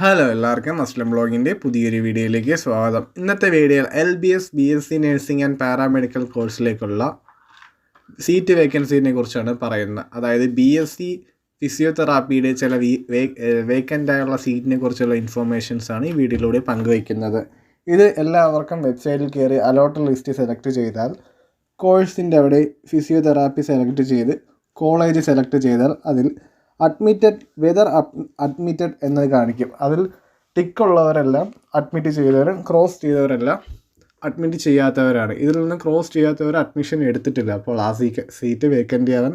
Hello എല്ലാവർക്കും അസ്ലം ബ്ലോഗിന്റെ പുതിയൊരു വീഡിയോയിലേക്ക് സ്വാഗതം. ഇന്നത്തെ വീഡിയോയിൽ L B S B S C nursing and paramedical കോഴ്സിലേക്കുള്ള seat വേക്കൻസിനെ കുറിച്ചാണ് പറയുന്നത്. അതായത് ബി എസ് സി ഫിസിയോതെറാപ്പിയുടെ ചില വേക്കന്റായുള്ള സീറ്റിനെ കുറിച്ചുള്ള ഇൻഫോർമേഷൻസ് ആണ് ഈ വീഡിയോയിലൂടെ പങ്കുവയ്ക്കുന്നത്. ഇത് എല്ലാവർക്കും വെബ്സൈറ്റിൽ കയറി അലോട്ട് ലിസ്റ്റ് സെലക്ട് ചെയ്താൽ കോഴ്സിന്റെ അവിടെ ഫിസിയോതെറാപ്പി സെലക്ട് ചെയ്ത് കോളേജ് സെലക്ട് ചെയ്താൽ അതിൽ അഡ്മിറ്റഡ് വെതർ അഡ്മിറ്റഡ് എന്നത് കാണിക്കും. അതിൽ ടിക്ക് ടിക്കുള്ളവരെല്ലാം അഡ്മിറ്റ് ചെയ്തവരും ക്രോസ് ചെയ്തവരെല്ലാം അഡ്മിറ്റ് ചെയ്യാത്തവരാണ്. ഇതിൽ നിന്ന് ക്രോസ് ചെയ്യാത്തവർ അഡ്മിഷൻ എടുത്തിട്ടില്ല. അപ്പോൾ ആ സീറ്റ് സീറ്റ് വേക്കന്റ് ആവാൻ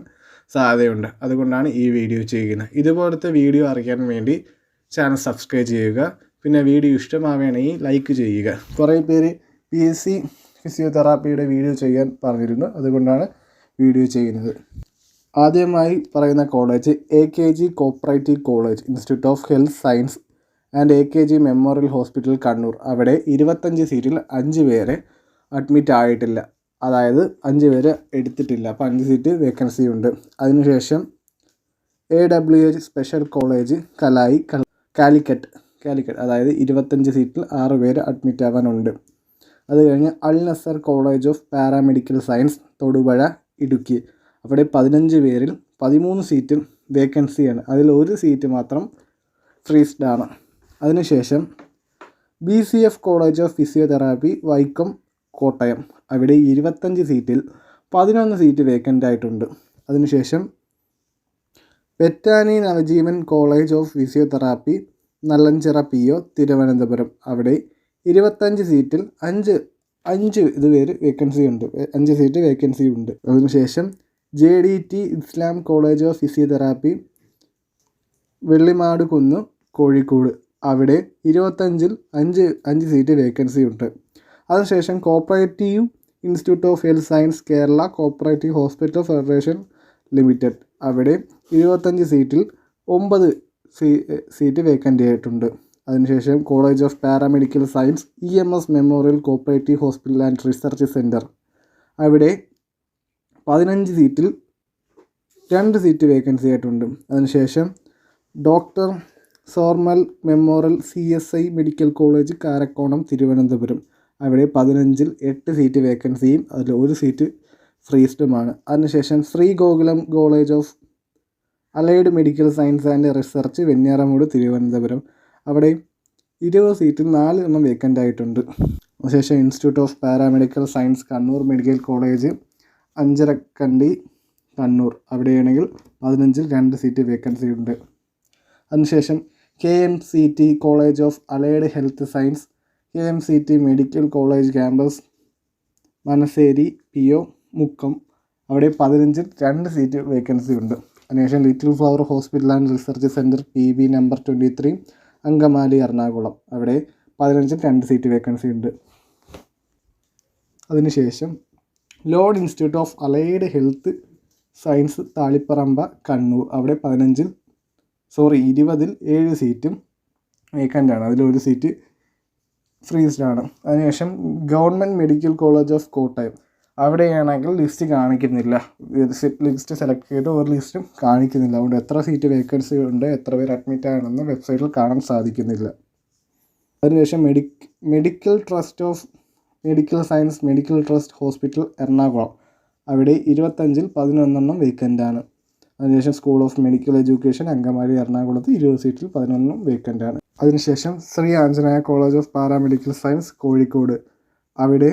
സാധ്യതയുണ്ട്. അതുകൊണ്ടാണ് ഈ വീഡിയോ ചെയ്യുന്നത്. ഇതുപോലത്തെ വീഡിയോ അറിയാൻ വേണ്ടി ചാനൽ സബ്സ്ക്രൈബ് ചെയ്യുക. പിന്നെ വീഡിയോ ഇഷ്ടമാവുകയാണെങ്കിൽ ലൈക്ക് ചെയ്യുക. കുറേ പേര് പി എസ് സി ഫിസിയോതെറാപ്പിയുടെ വീഡിയോ ചെയ്യാൻ പറഞ്ഞിരുന്നു. അതുകൊണ്ടാണ് വീഡിയോ ചെയ്യുന്നത്. ആദ്യമായി പറയുന്ന college A K G cooperative college institute of health science and A K G memorial hospital Kannur അവിടെ ഇരുപത്തഞ്ച് സീറ്റിൽ അഞ്ച് പേരെ അഡ്മിറ്റ് ആയിട്ടില്ല. അതായത് അഞ്ച് പേര് എടുത്തിട്ടില്ല. അപ്പോൾ അഞ്ച് സീറ്റ് വേക്കൻസി ഉണ്ട്. അതിനുശേഷം A W H special college കലായി Calicut Calicut അതായത് ഇരുപത്തഞ്ച് സീറ്റിൽ ആറ് പേര് അഡ്മിറ്റ് ആവാനുണ്ട്. അത് കഴിഞ്ഞ് Al Nasar college of paramedical science Thodupuzha Idukki. അവിടെ പതിനഞ്ച് പേരിൽ പതിമൂന്ന് സീറ്റും വേക്കൻസിയാണ് അതിൽ ഒരു സീറ്റ് മാത്രം ഫ്രീസ്ഡ് ആണ്. അതിനുശേഷം B C F college of physiotherapy Vaikom Kottayam. അവിടെ ഇരുപത്തഞ്ച് സീറ്റിൽ പതിനൊന്ന് സീറ്റ് വേക്കന്റ് ആയിട്ടുണ്ട്. അതിനുശേഷം വെറ്റാനി Navajeevan college of physiotherapy Nalanchira P O Thiruvananthapuram. അവിടെ ഇരുപത്തഞ്ച് സീറ്റിൽ അഞ്ച് അഞ്ച് ഇതുവരെ വേക്കൻസി ഉണ്ട്. അഞ്ച് സീറ്റ് വേക്കൻസി ഉണ്ട്. അതിനുശേഷം J D T Islam college of physiotherapy Vellimad Kunnu Kozhikode. അവിടെ ഇരുപത്തഞ്ചിൽ അഞ്ച് അഞ്ച് സീറ്റ് വേക്കൻസി ഉണ്ട്. അതിനുശേഷം cooperative institute of health science Kerala cooperative hospital federation limited. അവിടെ ഇരുപത്തഞ്ച് സീറ്റിൽ ഒമ്പത് സീറ്റ് വേക്കന്റ് ആയിട്ടുണ്ട്. അതിനുശേഷം college of paramedical science E M S memorial cooperative hospital and research centre അവിടെ പതിനഞ്ച് സീറ്റിൽ രണ്ട് സീറ്റ് വേക്കൻസി ആയിട്ടുണ്ട്. അതിനുശേഷം doctor Somervell memorial C S I medical college Karakonam Thiruvananthapuram. അവിടെ പതിനഞ്ചിൽ എട്ട് സീറ്റ് വേക്കൻസിയും അതിൽ ഒരു സീറ്റ് ഫ്രീസ്ഡുമാണ് അതിനുശേഷം Sree Gokulam college of allied medical science and research Venjaramoodu Thiruvananthapuram. അവിടെ ഇരുപത് സീറ്റിൽ നാല് എണ്ണം വേക്കന്റ് ആയിട്ടുണ്ട്. അതിനുശേഷം institute of paramedical science Kannur medical college Anjarakandy Kannur. അവിടെയാണെങ്കിൽ പതിനഞ്ചിൽ രണ്ട് സീറ്റ് വേക്കൻസി ഉണ്ട്. അതിനുശേഷം K M C T college of allied health science K M C T medical college campus Manassery P O Mukkam. അവിടെ പതിനഞ്ചിൽ രണ്ട് seat vacancy ഉണ്ട്. അതിനുശേഷം little flower hospital and research centre P B number twenty three Angamaly Ernakulam. അവിടെ പതിനഞ്ചിൽ രണ്ട് seat vacancy ഉണ്ട്. അതിനുശേഷം Lourdes institute of allied health science Taliparamba Kannur. അവിടെ പതിനഞ്ചിൽ സോറി ഇരുപതിൽ ഏഴ് സീറ്റും വേക്കന്റ് ആണ് അതിലൊരു സീറ്റ് ഫ്രീസ്ഡ് ആണ് അതിനുശേഷം government medical college of Kottayam. അവിടെയാണെങ്കിൽ ലിസ്റ്റ് കാണിക്കുന്നില്ല. ലിസ്റ്റ് സെലക്ട് ചെയ്ത് ഒരു ലിസ്റ്റും കാണിക്കുന്നില്ല. അതുകൊണ്ട് എത്ര സീറ്റ് വേക്കൻസി ഉണ്ട് എത്ര പേര് അഡ്മിറ്റ് ആണെന്ന് വെബ്സൈറ്റിൽ കാണാൻ സാധിക്കുന്നില്ല. അതിനുശേഷം medi medical trust of medical science medical trust hospital Ernakulam. അവിടെ ഇരുപത്തഞ്ചിൽ പതിനൊന്നെണ്ണം വേക്കന്റ് ആണ് അതിനുശേഷം school of medical education Angamaly എറണാകുളത്ത് ഇരുപത് സീറ്റിൽ പതിനൊന്നും വേക്കന്റ് ആണ് അതിനുശേഷം Sree Anjaneya college of paramedical science Kozhikode. അവിടെ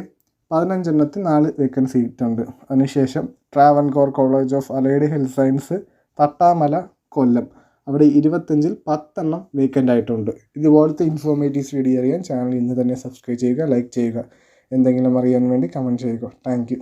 പതിനഞ്ചെണ്ണത്തിൽ നാല് വേക്കൻസി സീറ്റുണ്ട് അതിനുശേഷം Travancore college of allied health science Thattamala Kollam. അവിടെ ഇരുപത്തഞ്ചിൽ പത്തെണ്ണം വേക്കന്റ് ആയിട്ടുണ്ട് ഇതുപോലത്തെ ഇൻഫോർമേറ്റീവ്സ് വീഡിയോ അറിയാൻ ചാനൽ ഇന്ന് തന്നെ സബ്സ്ക്രൈബ് ചെയ്യുക ലൈക്ക് ചെയ്യുക. എന്തെങ്കിലും അറിയാൻ വേണ്ടി കമന്റ് ചെയ്യുക. താങ്ക്